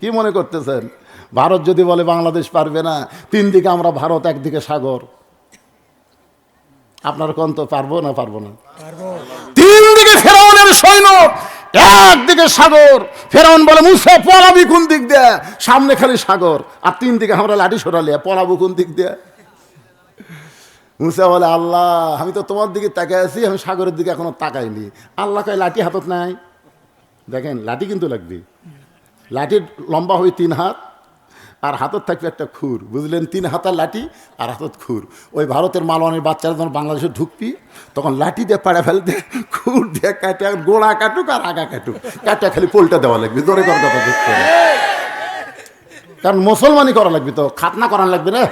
কি মনে করতেছেন? ভারত যদি বলে বাংলাদেশ পারবে না তিন দিকে আমরা ভারত একদিকে সাগর। আপনার কোন তো পারব না পারব না? তিন দিকে ফেরাউনের সৈন্য একদিকে সাগর। ফেরাউন বলে মুসা পলাবি কোন দিক দিয়ে? সামনে খালি সাগর। আর তিন দিকে আমরা লাঠি সরালে পলাবো কোন দিক দিয়ে? মুসা বলে আল্লাহ আমি তো তোমার দিকে তাকাই আছি আমি সাগরের দিকে এখনও তাকাইনি। আল্লাহ কয় লাঠি হাতত নাই? দেখেন লাঠি কিন্তু লাগবে। লাঠির লম্বা হয় তিন হাত, আর হাতত থাকবে একটা খুর। বুঝলেন? তিন হাতার লাঠি, আর হাতত খুর। ওই ভারতের মালওয়ানের বাচ্চারা যখন বাংলাদেশে ঢুকবি, তখন লাঠি দিয়ে পাড়া ফেলতে, খুর দিয়ে কাটে, গোড়া কাটুক আর আগা কাটুক। কাটা খালি পোলটা দেওয়া লাগবে, জোরে কর কথা দেখতে কারণ মুসলমানই করা লাগবে তো, খাতনা করা লাগবে না?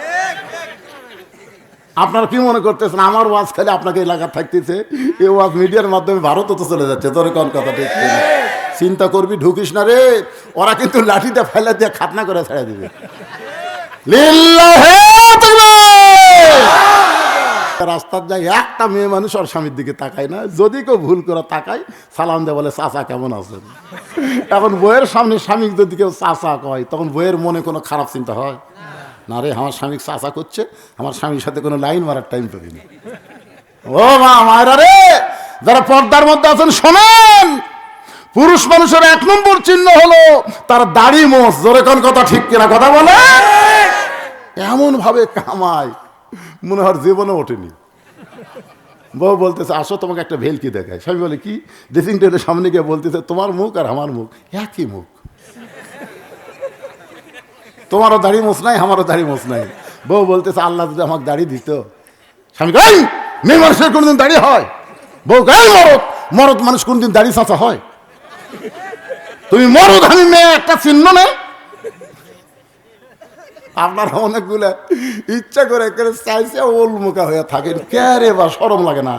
আপনারা কি মনে করতেছেন, আমার ওয়াজ খালি আপনাকে এলাকা থাকতেছে, এই ওয়াজ মিডিয়ার মাধ্যমে ভারতও তো চলে যাচ্ছে তোর কোন কথা ঠিক? চিন্তা করবি, ঢুকিস না রে। ওরা কিন্তু লাঠিটা ফেলে দিয়ে খাতনা করে ছেড়ে দিবে! রাস্তার যাই একটা মেয়ে মানুষ ওর স্বামীর দিকে তাকায় না। যদি কেউ ভুল করে তাকায়, সালাম দেয় বলে, চাচা, কেমন আছেন? এখন বইয়ের সামনে স্বামী যদি কেউ চাচা কয়, তখন বইয়ের মনে কোনো খারাপ চিন্তা হয়? না রে, আমার স্বামী চাচা করছে, আমার স্বামীর সাথে কোনো লাইন মারার টাইম পাবি না ও মা, মায়েরা রে, যারা পর্দার মধ্যে আছেন, শোনেন! পুরুষ মানুষের এক নম্বর চিহ্ন হলো তার দাড়ি মোষ জোরে কোন কথা ঠিক কিনা কথা বলে? এমন ভাবে কামায়, মনে হয় জীবনে ওঠেনি। বউ বলতেছে, আসো, তোমাকে একটা ভেলকি দেখায় স্বামী বলে, কি? ড্রেসিং টেবিলের সামনে গিয়ে বলতেছে, তোমার মুখ আর আমার মুখ, একই মুখ। তোমারও দাড়ি মোছ নাই, আমারও দাড়ি মোছ নাই। বউ বলতেছে, আল্লাহ যদি আমাকে দাড়ি দিত। স্বামী মেয়ে মানুষের কোনদিন দাড়ি হয়? বউ গাই মরদ মরদ মানুষ কোনদিন দাড়ি চাঁচা হয়? তুমি মরদ মেয়ে, একটা চিহ্ন নেই। আপনারা অনেকগুলো ইচ্ছা করে করে চাইছে হয়ে থাকেন। কে বা সরম লাগে না।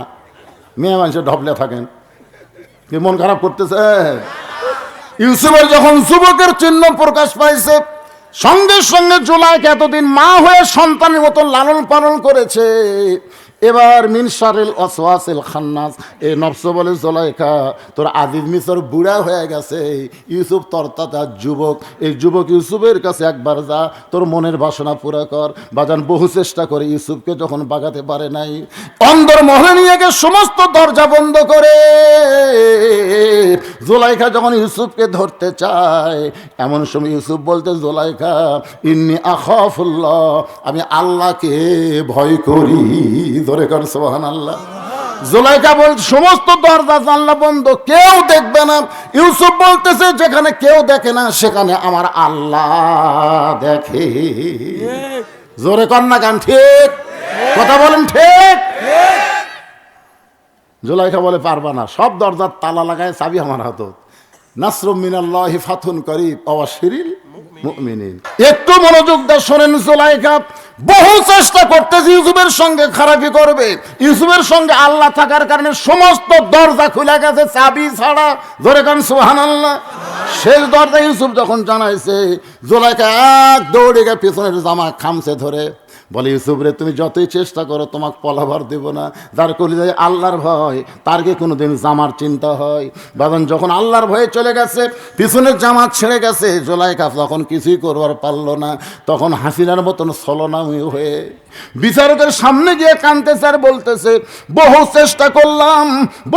মেয়ে মানুষের ঢপলে থাকেন। মন খারাপ করতেছে? ইউসুফের যখন যুবকের চিহ্ন প্রকাশ পাইছে, সঙ্গে সঙ্গে জুলাইকে এতদিন মা হয়ে সন্তানের মতো লালন পালন করেছে। এবার মিনসারেল অসওয়াসেল খান্নাস, এ নফস বলে জলাইখা তোর আজিজ মিসর বুড়া হয়ে গেছে, ইউসুফ তোর তাতা যুবক, এই যুবক ইউসুফের কাছে একবার যা, তোর মনের বাসনা পুরা কর। বাজান, বহু চেষ্টা করে ইউসুফকে যখন বাগাতে পারে নাই, অন্দর মহলে নিয়ে সমস্ত দরজা বন্ধ করে। জোলাইখা যখন ইউসুফকে ধরতে চায়, এমন সময় ইউসুফ বলতে, জোলাইখা, ইন্নি আখাফুল্লাহ, আমি আল্লাহকে ভয় করি ধরে কর সোহান আল্লাহ জোলাইকা বল, সমস্ত দরজা জানলা বন্ধ, কেউ দেখবে না। ইউসুফ বলতেছে, যেখানে কেউ দেখে না, সেখানে আমার আল্লাহ দেখে। জোরে কর না গান, ঠিক? কথা বলেন, ঠিক? জুলাইখা বলে, পারবা না। সব দরজার তালা লাগায় চাবি আমার হাত নাসরুম মিনাল্লাহি করি অবাশিরিল। মুমিনিন একটু মনোযোগ দা শোনেন জোলাইকা বহু চেষ্টা করতেছে ইউসুফের সঙ্গে খারাপি করবে। ইউসুফের সঙ্গে আল্লাহ থাকার কারণে সমস্ত দরজা খুলে গেছে চাবি ছাড়া। ধরে কান সোহান আল্লাহ শেষ দরজা ইউসুফ যখন জানাইছে জোলাইকা এক দৌড়ে গিয়ে পিছনের জামা খামছে ধরে। বলে ইউসুফ রে তুমি যতই চেষ্টা করো, তোমাকে পলাভার দেব না। যার কলি যায় আল্লাহর ভয়, তার কি কোনো দিন জামার চিন্তা হয়। বাবান যখন আল্লাহর ভয়ে চলে গেছে, পিছনের জামা ছেড়ে গেছে, জোলাইকা তখন কিছুই করবার পারল না। তখন হাসিনার মতন ছলনামী হয়ে বিচারকের সামনে গিয়ে কানতেছে আর বলতেছে, বহু চেষ্টা করলাম,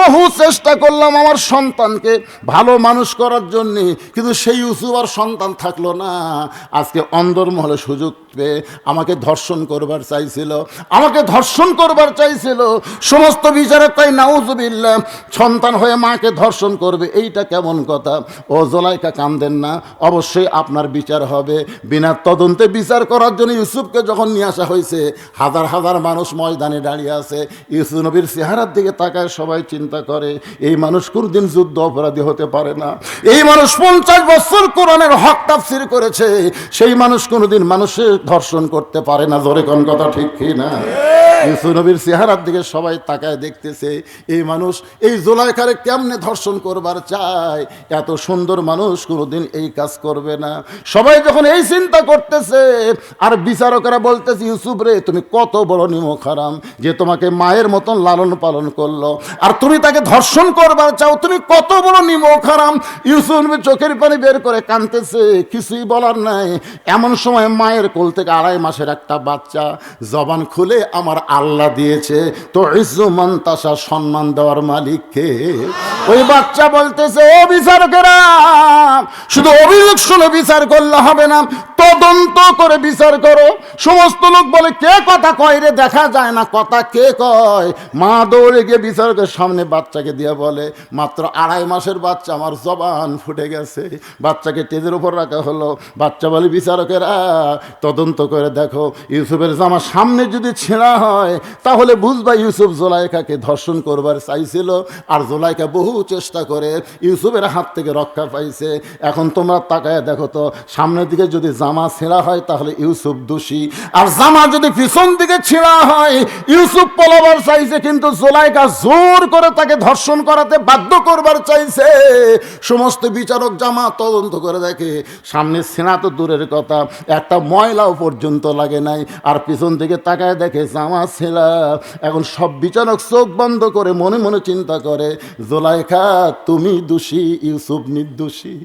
বহু চেষ্টা করলাম আমার সন্তানকে ভালো মানুষ করার জন্যে, কিন্তু সেই ইউসুফ আর সন্তান থাকল না। আজকে অন্দরমহলে সুযোগ পেয়ে আমাকে ধর্ষণ করবার চাইছিল, আমাকে ধর্ষণ করবার চাইছিল, সমস্ত বিচারক তাই নাউজুবিল্লাহ, সন্তান হয়ে মাকে ধর্ষণ করবে, এইটা কেমন কথা? ও জোলাইকা কান্দেন না, অবশ্যই আপনার বিচার হবে। বিনা তদন্তে বিচার করার জন্য ইউসুফকে যখন নিয়ে আসা হয়েছে, হাজার হাজার মানুষ ময়দানে দাঁড়িয়ে আছে, ইউসুফ নবীর চেহারার দিকে তাকায় সবাই চিন্তা করে, এই মানুষ কোনদিন যুদ্ধ অপরাধী হতে পারে না। এই মানুষ পঞ্চাশ বছর কোরআনের হক তাফসির করেছে, সেই মানুষ কোনোদিন মানুষের ধর্ষণ করতে পারে না জোরে কোন কথা ঠিক কি না? ইউসুফ নবীর চেহারার দিকে সবাই তাকায় দেখতেছে এই মানুষ এই জোলাইখারে কেমনে ধর্ষণ করবার চায়? এত সুন্দর মানুষ কোনোদিন এই কাজ করবে না। সবাই যখন এই চিন্তা করতেছে আর বিচারকরা বলতেছে ইউসুফ রে তুমি কত বড় নিমক হারাম যে তোমাকে মায়ের মতন লালন পালন করল। আর তুমি তাকে ধর্ষণ করবার চাও তুমি কত বড় নিমক হারাম ইউসুফ নবী চোখের পানি বের করে কানতেছে কিছুই বলার নাই। এমন সময় মায়ের কোল থেকে আড়াই মাসের একটা বাচ্চা জবান খুলে আমার আল্লাহ দিয়েছে, তো ইজ্জুমান তাসা সম্মান দেওয়ার মালিককে। ওই বাচ্চা বলতেছে, ও বিচারকেরা, শুধু অভিযোগ শুনে বিচার করলে হবে না, তদন্ত করে বিচার করো। সমস্ত লোক বলে, কে কথা কয় রে? দেখা যায় না, কথা কে কয়? মা দৌড়ে গিয়ে বিচারকের সামনে বাচ্চাকে দিয়ে বলে, মাত্র আড়াই মাসের বাচ্চা, আমার জবান ফুটে গেছে। বাচ্চাকে টেজের উপর রাখা হলো। বাচ্চা বলে, বিচারকেরা, তদন্ত করে দেখো ইউসুফের জামা সামনে যদি ছেঁড়া হয়, তাহলে বুঝবা ইউসুফ জোলাইকাকে ধর্ষণ করবার চাইছিল, আর জোলাইকা বহু চেষ্টা করে ইউসুফের হাত থেকে রক্ষা পাইছে। এখন তোমরা তাকায় দেখো তো, সামনের দিকে যদি জামা ছেঁড়া হয়, তাহলে ইউসুফ দোষী। আর জামা যদি পিছন দিকে ছেঁড়া হয়, ইউসুফ পলাবার চাইছে, কিন্তু জোলাইকা জোর করে তাকে ধর্ষণ করাতে বাধ্য করবার চাইছে। সমস্ত বিচারক জামা তদন্ত করে দেখে, সামনে সেনা তো দূরের কথা, একটা ময়লাও পর্যন্ত লাগে নাই। আর পিছন থেকে তাকায় দেখে জামা ছেলা। এখন সব বিচারক চোখ বন্ধ করে মনে মনে চিন্তা করে, জোলাইখা, তুমি দোষী, ইউসুফ নির্দোষী।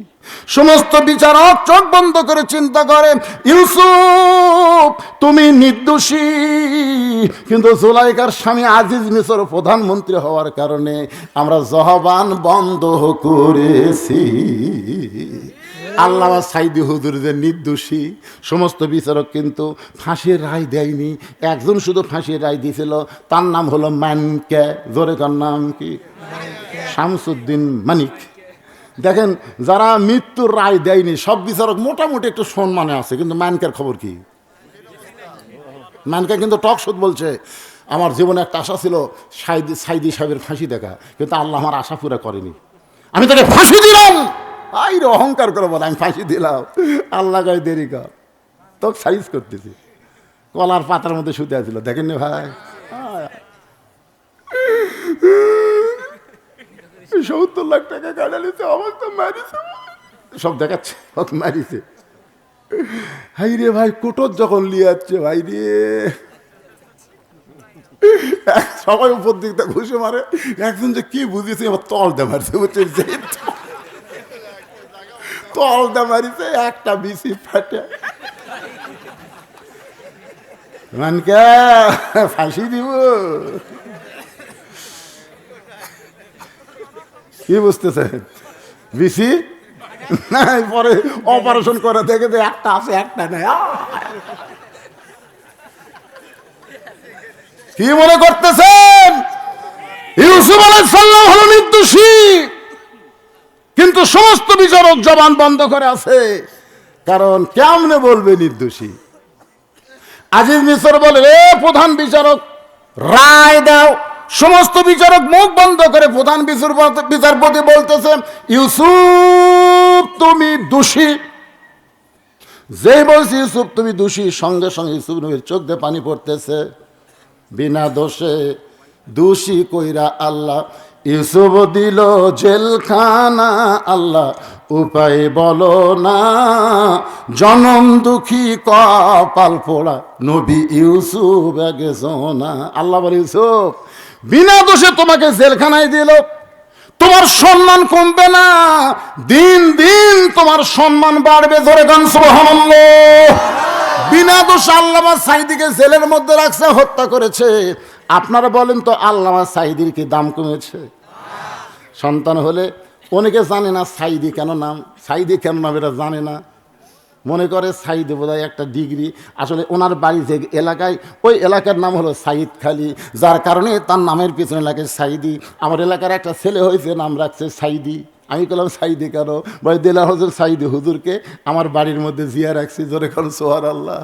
সমস্ত বিচারক চোখ বন্ধ করে চিন্তা করে, ইউসুফ, তুমি নির্দোষী। কিন্তু জোলাইকার স্বামী আজিজ মিশর প্রধানমন্ত্রী হওয়ার কারণে আমরা জহবান বন্ধ করেছি। আল্লাহ সাইদি হুজুর যে নির্দোষী, সমস্ত বিচারক কিন্তু ফাঁসির রায় দেয়নি। একজন শুধু ফাঁসির রায় দিয়েছিল, তার নাম হলো ম্যানকে জোরে তার নাম কি? শামসুদ্দিন মানিক। দেখেন, যারা মৃত্যুর রায় দেয়নি, সব বিচারক মোটামুটি একটু সম্মানে আছে, কিন্তু ম্যানকের খবর কি? ম্যানকে কিন্তু টক শোধ বলছে, আমার জীবনে একটা আশা ছিল, সাইদি সাইদি সাহেবের ফাঁসি দেখা, কিন্তু আল্লাহ আমার আশা পুরা করেনি। আমি তাকে ফাঁসি দিলাম! আই রে অহংকার করে বলে আমি ফাঁসি দিলাম। আল্লাহ গায়ে দেরি কর। তো সাইজ করতেছি। কলার পাতার মধ্যে শুতে আছিল, দেখেননি ভাই? সত্তর লাখ টাকা গাড়া নিতে আমার তো মারিছে। সব দেখাচ্ছে ওকে মারিছে। হাই রে ভাই, কোটর যখন লিয়ে যাচ্ছে ভাই রে। সবাই উপর দিকটা ঘুষে মারে, একজন যে কি বুঝেছে আমার তল দে মারছে বুঝছে তল মারিছে, একটা বিসি ফাটে। মানকা, ফাঁসি দিব। কি বুঝতেছেন? বিসি? না পরে অপারেশন করে দেখে যে একটা আছে, একটা নেই। কি মনে করতেছেন? ইউসুফ আলাইসাল্লাম হলো নির্দোষী। কিন্তু সমস্ত বিচারক জবান বন্ধ করে আছে। কারণ কেমনে বলবে নির্দোষী? আজিজ মিশর বলে রে প্রধান বিচারক, রায় দাও। সমস্ত বিচারক মুখ বন্ধ করে প্রধান বিচারপতি বলতেছে, ইউসুফ, তুমি দোষী। যেই বলছি, ইউসুফ, তুমি দোষী। সঙ্গে সঙ্গে ইউসুফ নবীর চোখ দিয়ে পানি পড়তেছে। বিনা দোষে দোষী কইরা আল্লাহ ইউসুফ দিল জেলখানা, আল্লাহ উপায় বলো না। জনম দুঃখী কপাল পোড়া নবী ইউসুফ আগে না আল্লাহ বলে, ইউসুফ, বিনা দোষে তোমাকে জেলখানায় দিল। তোমার সম্মান কমবে না। দিন দিন তোমার সম্মান বাড়বে ধরে গান সুবহানাল্লাহ। বিনা দোষ আল্লামা সাইদিকে জেলের মধ্যে রাখছে, হত্যা করেছে। আপনারা বলেন তো আল্লামা সাইদির কি দাম কমেছে? সন্তান হলে অনেকে জানে না সাইদি কেন নাম, সাইদি কেন নাম এটা জানে না। মনে করে সাইদ বোধহয় একটা ডিগ্রি। আসলে ওনার বাড়ি যে এলাকায়, ওই এলাকার নাম হলো সাইদ খালি, যার কারণে তার নামের পিছনে লাগে সাইদি। আমার এলাকার একটা ছেলে হয়েছে, নাম রাখছে সাইদি। আমি বললাম সাইদি কেন? ভাই, দিলা হজুর সাইদি, হুজুরকে আমার বাড়ির মধ্যে জিয়া রাখছি, জোরে কোন সোহার আল্লাহ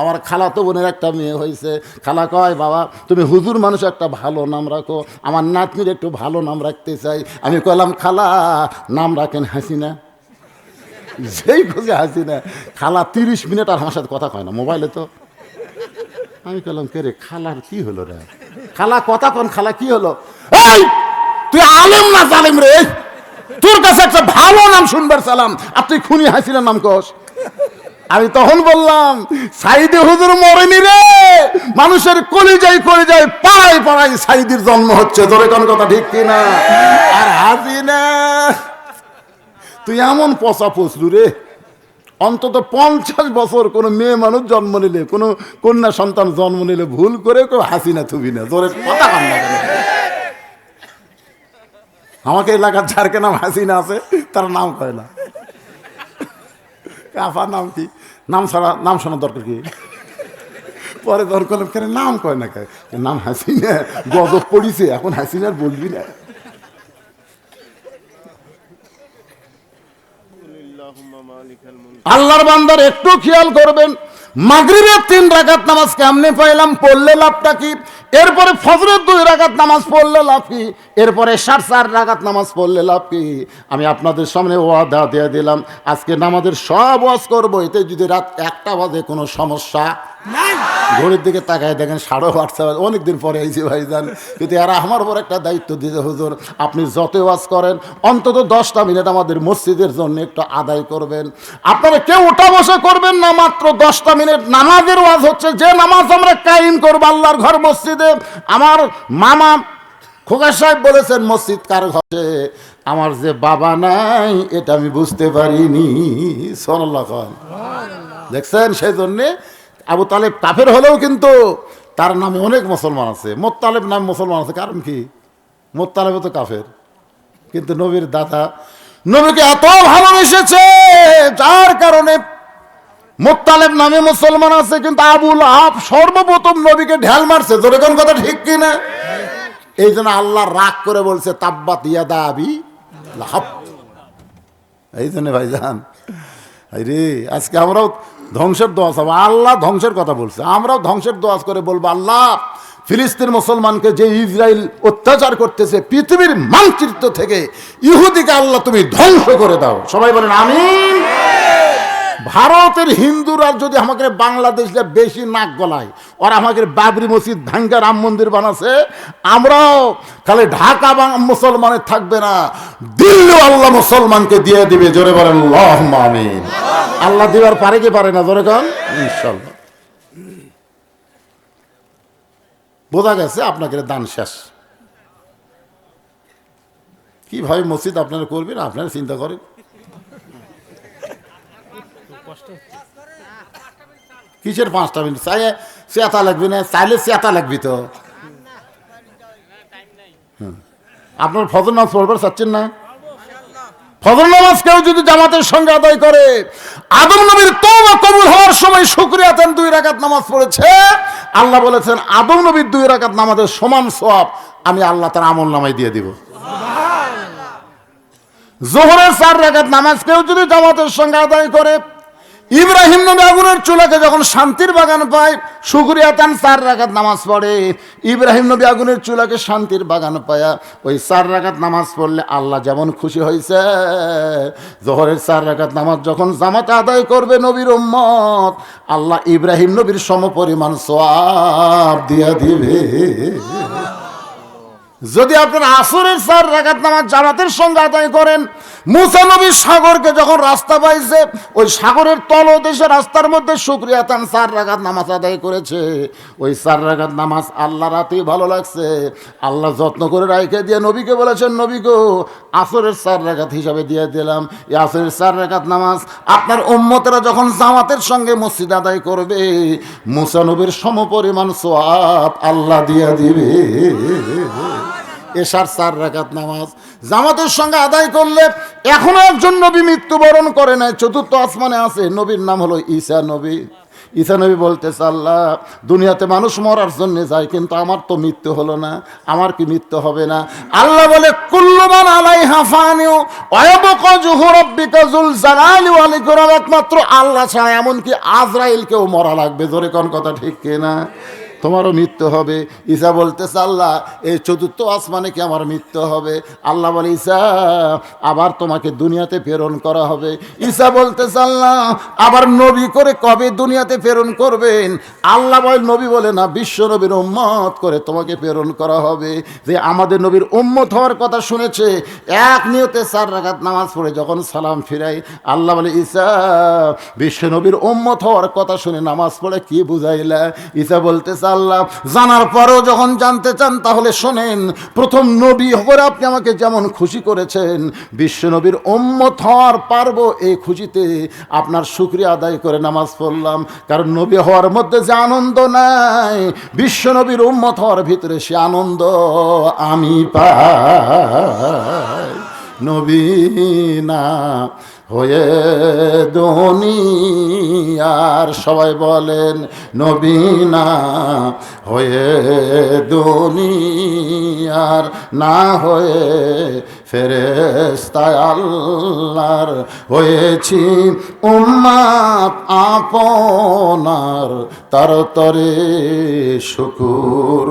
আমার খালা তো বোনের একটা মেয়ে হয়েছে। খালা কয়, বাবা, তুমি হুজুর মানুষ, একটা ভালো নাম রাখো। আমার নাতনির একটু ভালো নাম রাখতে চাই। আমি কইলাম, খালা, নাম রাখেন হাসিনা। যেই খুঁজে হাসি না খালা তিরিশ মিনিট আর আমার সাথে কথা কয় না, মোবাইলে তো। আমি কলাম কে রে, খালার কি হলো রে? খালা, কথা কন, খালা, কি হলো? এই, তুই আলেম না জালেম রে? তোর কাছে একটা ভালো নাম শুনবার সালাম। আর তুই খুনি হাসিলের নাম কস। আমি তখন বললাম, সাইদে হুজুর মরেনি রে। মানুষের কলিজাই কলিজাই পাড়াই পাড়াই সাইদির জন্ম হচ্ছে। তোরে কোন কথা ঠিক কিনা? আর হাসিনা, তুই এমন পচা পচলু রে। অন্তত পঞ্চাশ বছর কোনো মেয়ে মানুষ জন্ম নিলে, কোনো কন্যা সন্তান জন্ম নিলে ভুল করে কেউ হাসি না থুবি না। জোরে কথা কান না কেন? আমাকে এলাকার যারকে নাম হাসিনা আছে তার নাম কয় না। কাফার নাম কি? নাম ছাড়া নাম শোনার দরকার কি? পরে দরকার কেন নাম কয় না কে নাম হাসিনা গজব পড়িছে এখন হাসিনার বলবি না। আল্লাহর বান্দার একটু খেয়াল করবেন মাগরিবের তিন রাগাত নামাজ কেমনে পাইলাম পড়লে লাভটা কি? এরপরে ফজরের দুই রাকাত নামাজ পড়লে লাভ কি? এরপরে সার চার রাগাত নামাজ পড়লে লাভ কি? আমি আপনাদের সামনে ওয়াদা দিয়ে দিলাম। আজকে নামাজের সব ওয়াজ করব, এতে যদি রাত একটা বাজে কোনো সমস্যা ঘড়ির দিকে তাকায় দেখেন সাড়ে বাজে অনেকদিন পরে আইছি ভাইজান, কিন্তু আমার উপর একটা দায়িত্ব দিতে হুজুর, আপনি যত ওয়াজ করেন, অন্তত দশটা মিনিট আমাদের মসজিদের জন্য একটু আদায় করবেন। আপনারা কেউ ওটা বসে করবেন না, মাত্র দশটা মিনিট নামাজের ওয়াজ হচ্ছে, যে নামাজ আমরা কায়েম করব আল্লাহর ঘর মসজিদে। আমার মামা খোকা সাহেব বলেছেন, মসজিদ কার ঘরে? আমার যে বাবা নাই, এটা আমি বুঝতে পারিনি। সোনাল্লাহ দেখছেন? সেই জন্যে আবু তালেব কাফের হলেও কিন্তু তার নামে অনেক মুসলমান আছে। মোত্তালেব নাম মুসলমান আছে, কারণ কি? মোত্তালেবও তো কাফের। কিন্তু নবীর দাদা, নবীকে এত ভালোবেসেছে যার কারণে মোত্তালেব নামে মুসলমান আছে, কিন্তু আবুল আব সর্বপ্রথম নবীকে ঢেল মারছে। কোন কথা ঠিক কিনা এই জন্য আল্লাহ রাগ করে বলছে, তাব্বাত ইয়াদা আবি এই জন্য ভাইজান রে আজকে আমরাও ধ্বংসের দোয়া হবে আল্লাহ ধ্বংসের কথা বলছে। আমরাও ধ্বংসের দোয়াজ করে বলব, আল্লাহ, ফিলিস্তিন মুসলমানকে যে ইসরায়েল অত্যাচার করতেছে, পৃথিবীর মানচিত্র থেকে ইহুদিকে আল্লাহ তুমি ধ্বংস করে দাও। সবাই বলেন, আমিন। ভারতের হিন্দুরা যদি আমাকে বাংলাদেশে বেশি নাক গলায়, ওরা আমাকে বাবরি মসজিদ ভাঙ্গা রাম মন্দির বানাছে, আমরাও খালি ঢাকা মুসলমানের থাকবে না। দিল্লি আল্লাহ মুসলমানকে দিয়ে দিবে, জোরে বলেন আমিন। আল্লাহ দিবার পারে কি পারে না, জোরে কন? ইনশাল্লাহ বোঝা গেছে আপনাকে দান শেষ। কীভাবে মসজিদ আপনারা করবেন, আপনারা চিন্তা করেন। কিসের পাঁচটা মিনিট? চাই চেতা লাগবে না চাইলে চেতা লাগবি তো। আপনার ফজর নামাজ পড়বার চাচ্ছেন না? ফজর নামাজ কেউ যদি জামাতের সঙ্গে আদায় করে আদম নবীর তওবা কবুল হওয়ার সময় শুকরিয়া দেন দুই রাকাত নামাজ পড়েছে। আল্লাহ বলেছেন আদম নবীর দুই রাকাত নামাজের সমান সওয়াব আমি আল্লাহ তার আমল নামাই দিয়ে দিব। জোহরের চার রাকাত নামাজ কেউ যদি জামাতের সঙ্গে আদায় করে ইব্রাহিম নবী আগুনের চুলাকে যখন শান্তির বাগান পায়, শুক্রিয়া তান চার রাকাত নামাজ পড়ে। ইব্রাহিম নবী আগুনের চুলাকে শান্তির বাগান পায়া। ওই চার রাকাত নামাজ পড়লে আল্লাহ যেমন খুশি হয়েছে জোহরের চার রাকাত নামাজ যখন জামাতে আদায় করবে নবীর উম্মত, আল্লাহ ইব্রাহিম নবীর সমপরিমাণ সোয়াব দিয়া দিবে। যদি আপনার আসরের চার রাকাত নামাজ জামাতের সঙ্গে আদায় করেন, মুসা নবী সাগরকে যখন রাস্তা পাইছে, ওই সাগরের তল তলদেশে রাস্তার মধ্যে শুক্রিয়া তান চার রাকাত নামাজ আদায় করেছে। ওই চার রাকাত নামাজ আল্লাহ রাতেই ভালো লাগছে। আল্লাহ যত্ন করে রাইখে দিয়ে নবীকে বলেছেন, নবী গো, আসরের চার রাকাত হিসাবে দিয়ে দিলাম। এই আসরের চার রাকাত নামাজ আপনার উম্মতেরা যখন জামাতের সঙ্গে মসজিদ আদায় করবে, মুসা নবীর সমপরিমাণ সোয়াব আল্লাহ দিয়া দিবে। এশার চার রাকাত নামাজ। জামাতের সঙ্গে আদায় করলে এখনও একজন নবী মৃত্যুবরণ করে নাই। চতুর্থ আসমানে আছে, নবীর নাম হলো ঈসা নবী। ঈসা নবী বলতেছে, আল্লাহ, দুনিয়াতে মানুষ মরার জন্য যায়, কিন্তু আমার তো মৃত্যু হলো না। আমার কি মৃত্যু হবে না? আল্লাহ বলে কুল্লমান আলাই হাফানিও একমাত্র আল্লাহ ছাড়া, এমনকি আজরাইলকেও মরা লাগবে। জোরে কোন কথা ঠিক কিনা? তোমারও মৃত্যু হবে। ঈসা বলতেছে, আল্লাহ, এই চতুর্থ আসমানে কি আমার মৃত্যু হবে? আল্লাহ বলে, ঈসা, আবার তোমাকে দুনিয়াতে প্রেরণ করা হবে। ঈসা বলতেছে, আল্লাহ, আবার নবী করে কবে দুনিয়াতে প্রেরণ করবেন? আল্লাহ বল, নবী বলে না, বিশ্ব নবীর উম্মত করে তোমাকে প্রেরণ করা হবে। যে আমাদের নবীর উম্মত হওয়ার কথা শুনেছে, এক নিয়তে চার রাখাত নামাজ পড়ে যখন সালাম ফিরাই আল্লাহ বলে, ঈসা, বিশ্ব নবীর উম্মত হওয়ার কথা শুনে নামাজ পড়ে কি বুঝাইলা? ঈসা বলতেছে আল্লাহ, জানার পরেও যখন জানতে চান, তাহলে শোনেন, প্রথম নবী হয়ে আপনি আমাকে যেমন খুশি করেছেন, বিশ্ব নবীর উম্মত হওয়ার পারব এই খুশিতে আপনার শুক্রিয়া আদায় করে নামাজ পড়লাম। কারণ নবী হওয়ার মধ্যে যে আনন্দ নাই, বিশ্ব নবীর উম্মত হওয়ার ভিতরে সে আনন্দ আমি পাই। নবীনা হয়ে দুনিয়ার সবাই বলেন নবীনা হয়ে দুনিয়ার না হয়ে ফেরেস্তায় আল্লাহর হয়েছি। উম্মাত আপনার তার তরে শুকুর।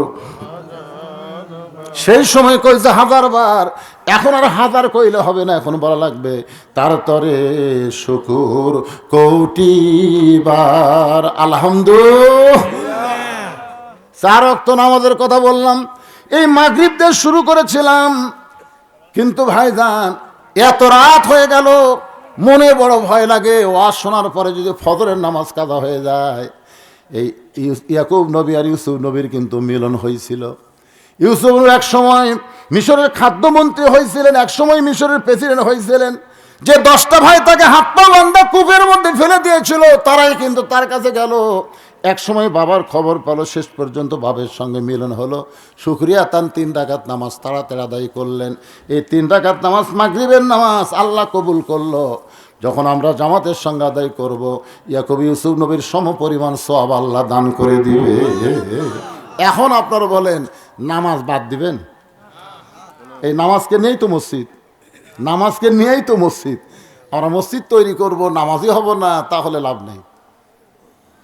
সেই সময় কইছে হাজার বার এখন আর হাজার কইলে হবে না, এখন বলা লাগবে, তার তরে শুকুর কৌটিবার আলহামদুলিল্লাহ। চার অক্ত নামাজের কথা বললাম, এই মাগরিব দিয়ে শুরু করেছিলাম, কিন্তু ভাইজান, এত রাত হয়ে গেল, মনে বড় ভয় লাগে, ওয়াজ শোনার পরে যদি ফজরের নামাজ কাদা হয়ে যায়, এই ইয়াকুব নবী আর ইউসুফ নবীর কিন্তু মিলন হয়েছিল ইউসুফ এক সময় মিশরের খাদ্যমন্ত্রী হয়েছিলেন, এক সময় মিশরের প্রেসিডেন্ট হয়েছিলেন। যে দশটা ভাই তাকে হাত পা বান্ধা কূপের মধ্যে ফেলে দিয়েছিল, তারাই কিন্তু তার কাছে গেল। এক সময় বাবার খবর পেল, শেষ পর্যন্ত বাবার সঙ্গে মিলন হলো। শুক্রিয়া তান, তিন ডাকাত নামাজ তাড়াতাড়ি আদায় করলেন। এই তিন ডাকাত নামাজ, মাগরিবের নামাজ আল্লাহ কবুল করল। যখন আমরা জামাতের সঙ্গে আদায় করব, ইয়াকব ইউসুফ নবীর সম পরিমাণ সব আল্লাহ দান করে দিবে। এখন আপনারা বলেন নামাজ বাদ দিবেন? এই নামাজকে নিয়েই তো মসজিদ। নামাজকে নিয়েই তো মসজিদ। আমরা মসজিদ তৈরি করব, নামাজই হব না, তাহলে লাভ নেই।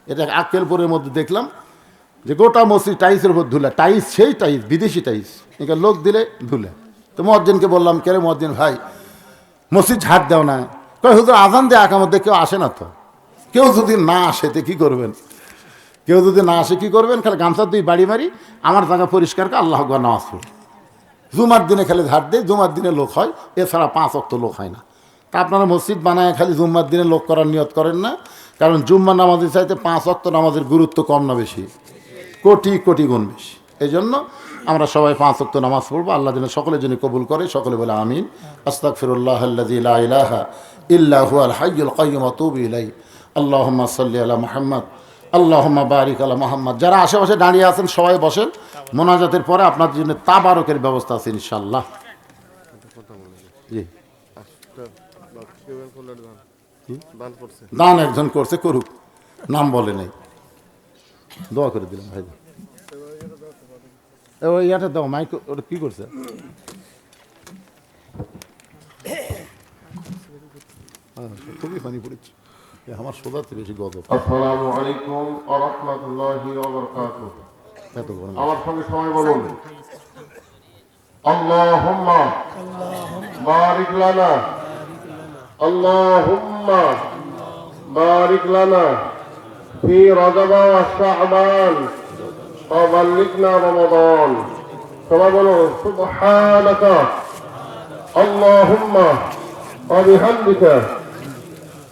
এটা আক্কেলপুরের মধ্যে দেখলাম যে গোটা মসজিদ টাইসের উপর ধুলে টাইস সেই টাইস বিদেশি টাইস এখানে লোক দিলে ধুলে। তো মজ্জিনকে বললাম কেরে মজ্জিন ভাই, মসজিদ ঝাড় দেও না। কয়, হুজুর, আজান দিয়ে আঁকার মধ্যে কেউ আসে না তো? কেউ যদি না আসে, তো কী করবেন? কেউ যদি না আসে কী করবেন? খালি গামছা দুই বাড়ি মারি, আমার জায়গা পরিষ্কার করে আল্লাহ আকবার নামাজ পড়ি। জুমার দিনে খালি ঝাড় দেয় জুমার দিনে লোক হয়, এছাড়া পাঁচ অক্ত লোক হয় না। তা আপনারা মসজিদ বানায় খালি জুম্মার দিনে লোক করার নিয়ত করেন না, কারণ জুম্মা নামাজের চাইতে পাঁচ অক্ত নামাজের গুরুত্ব কম না বেশি, কোটি কোটি গুণ বেশি। এই জন্য আমরা সবাই পাঁচ অক্ত নামাজ পড়ব, আল্লাহ যেন সকলের জন্য কবুল করে, সকলে বলে আমিন। আস্তাক ফিরুল্লাহ ইলাহা ইল্লাহু আল হাইয়ুল কাইয়ুম আতুবু ইলাই আল্লাহুম্মা সাল্লি মুহাম্মদ। আল্লাহুম্মা বারিক আলা মোহাম্মদ। যারা আশেপাশে দাঁড়িয়ে আছেন, সবাই বসেন। মোনাজাতের পরে আপনাদের জন্য তাবারকের ব্যবস্থা আছে ইনশাল্লাহ দান একজন করছে, করুক। নাম বলে নাই। দোয়া করে দিলাম, ভাই। ওই ইয়াটা দাও, মাইক, ওটা কি করছে? খুবই পানি পড়েছে। আমার সোদাতে বেশি গত আসসালামু আলাইকুম ওয়া রাহমাতুল্লাহি ওয়া বারাকাতুহু। এত গরম। আমার সঙ্গে সবাই বলুন। আল্লাহুম্মা বারিক লানা। আল্লাহুম্মা বারিক লানা ফি রজব ওয়া শাবান। ওয়া বাল্লিগনা রমাদান। সবাই বলুন সুবহানাকা। আল্লাহুম্মা ওয়া বিহামদিকা।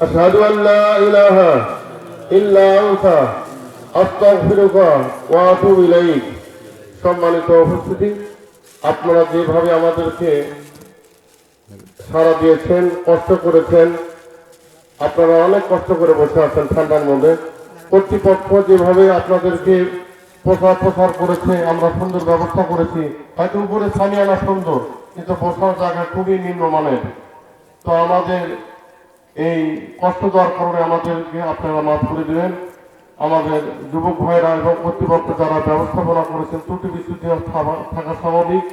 أشهد أن لا إله إلا أنت أستغفرك وأتوب إليك সম্মানিত উপস্থিতি আপনারা যেভাবে আমাদেরকে সাড়া দিয়েছেন কষ্ট করেছেন আপনারা অনেক কষ্ট করে বসে আছেন ঠান্ডার মধ্যে কর্তৃপক্ষ যেভাবে আপনাদেরকে প্রচার প্রসার করেছে আমরা সুন্দর ব্যবস্থা করেছি হয়তো উপরে সামিয়ানা সুন্দর কিন্তু বসার জায়গা খুবই নিম্নমানের তো আমাদের এই কষ্ট দেওয়ার কারণে আমাদেরকে আপনারা মাফ করে দিবেন। আমাদের যুবক ভাইরা এবং কর্তৃপক্ষ যারা ব্যবস্থাপনা করেছেন, ত্রুটি বিচ্যুতি থাকা- স্বাভাবিক।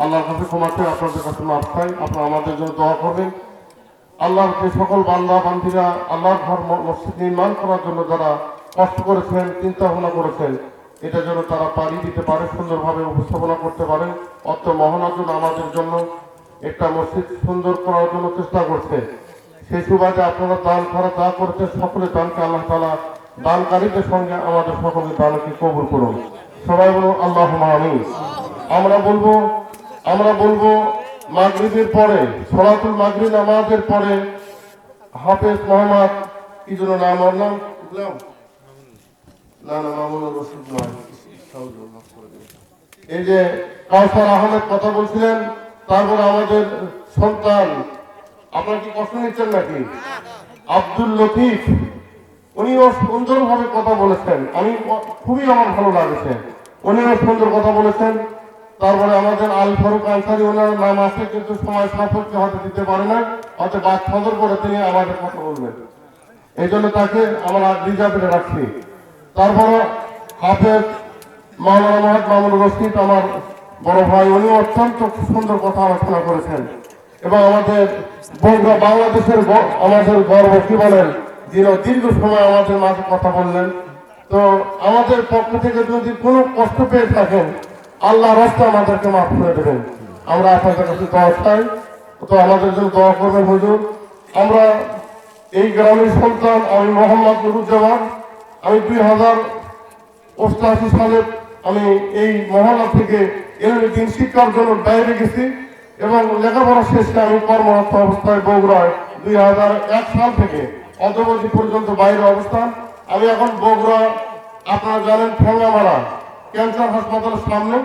আল্লাহর কাছে ক্ষমাতে আপনাদের কাছে মাফ চাই। আপনারা আমাদের জন্য দোয়া করবেন। আল্লাহর যে সকল বান্দা, বান্দিরা আল্লাহর ঘর মসজিদ নির্মাণ করার জন্য যারা কষ্ট করেছেন চিন্তা ভাবনা করেছেন, এটা যেন তারা পাড়ি দিতে পারে, সুন্দরভাবে উপস্থাপনা করতে পারে। অত মহানাজন আমাদের জন্য একটা মসজিদ সুন্দর করার জন্য চেষ্টা করছে। সেই সুবাদে আপনারা দান করা যা করছে সকলে দানকে আল্লাহ তালা দানকারীদের সঙ্গে আমাদের সকলের দানকে কবুল করুন। সবাই বলুন আল্লাহ আমিন। আমরা বলব আমরা বলব, মাগরিবের পরে, সলাতুল মাগরিব নামাজের পরে হাফেজ মোহাম্মদ কি জন্য নাম ওর নাম? না না, মামুনুর নয়। এই যে কাউসার আহমেদ কথা বলছিলেন, তারপরে আমাদের সন্তান আপনার কি কষ্ট নিচ্ছেন নাকি? আব্দুল লতিফ উনিও সুন্দরভাবে কথা বলেছেন। আমি খুবই আমার ভালো লাগেছে। উনিও সুন্দর কথা বলেছেন। তারপরে আমাদের আল ফারুক আনসারি, ওনার নাম আছে, কিন্তু সময় সাপেক্ষে হয়তো দিতে পারে না। হয়তো বাদ সদর করে তিনি আমাদের কথা বলবেন। এই জন্য তাকে আমরা রিজার্ভে রাখছি। তারপরে হাফেজ মাওলানা মহাদ মামুন রশিদ, আমার বড় ভাই, উনি অত্যন্ত সুন্দর কথা আলোচনা করেছেন। এবং আমাদের বঙ্গ- বাংলাদেশের আমাদের গর্ব, কি বলেন? যিনি দীর্ঘ সময় আমাদের মাঝে কথা বললেন। তো আমাদের পক্ষ থেকে যদি কোনো কষ্ট পেয়ে থাকেন আল্লাহ রাস্তা আমাদেরকে মাফ করে দেবেন। আমরা আপনাদের কাছে দোয়া চাই। তো আমাদের জন্য দোয়া করবেন হুজুর। আমরা এই গ্রামের সন্তান আমি মোহাম্মদ নুরুজ্জামান। আমি দুই হাজার অষ্টআশি সালে আমি এই মহল্লা থেকে এলএলবি দিন শিক্ষার জন্য বাইরে গেছি। এবং লেখাপড়া শেষে আমি কর্মরত অবস্থায় বগুড়ায় দুই হাজার এক সাল থেকে অদ্যবধি পর্যন্ত বাইরে অবস্থান। আমি এখন বগুড়া, আপনারা জানেন ঠেঙ্গামারা ক্যান্সার হাসপাতালের সামনে।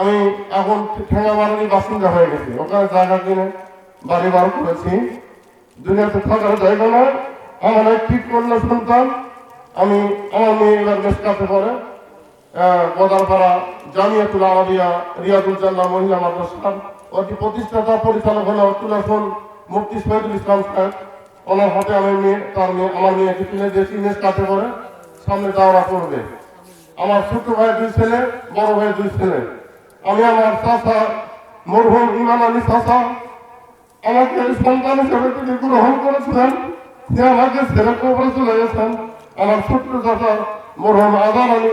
আমি এখন ঠেঙ্গামারারই বাসিন্দা হয়ে গেছি। ওখানে জায়গা কিনে বাড়ি বার করেছি। দুনিয়াতে থাকার জায়গা নয়, আমার এক ঠিক কন্যা সন্তান। আমি, আমার মেয়ে এবার মেসকাতে পড়ে গোদালপাড়া জামিয়াতুল আলিয়া রিয়াদুল জান্না মহিলা মাদ্রাসার ওটি প্রতিষ্ঠাতা পরিচালক হল তুলাফুল মুফতি শহীদুল ইসলাম সাহেব ওনার হাতে আমি মেয়ে, তার মেয়ে, আমার মেয়েকে তুলে দিয়েছি মেসকাতে করে, সামনে দাওয়া করবে আমার ছোট ভাই দুই ছেলে, বড় ভাই দুই ছেলে। আমি আমার চাষা মরহুম ইমান আলী চাষা আমাকে সন্তান হিসেবে তিনি গ্রহণ করেছিলেন। সে আমাকে ছেলে কবরে চলে গেছেন। আমার ছোট্ট চাচা মরহম আদান আলী।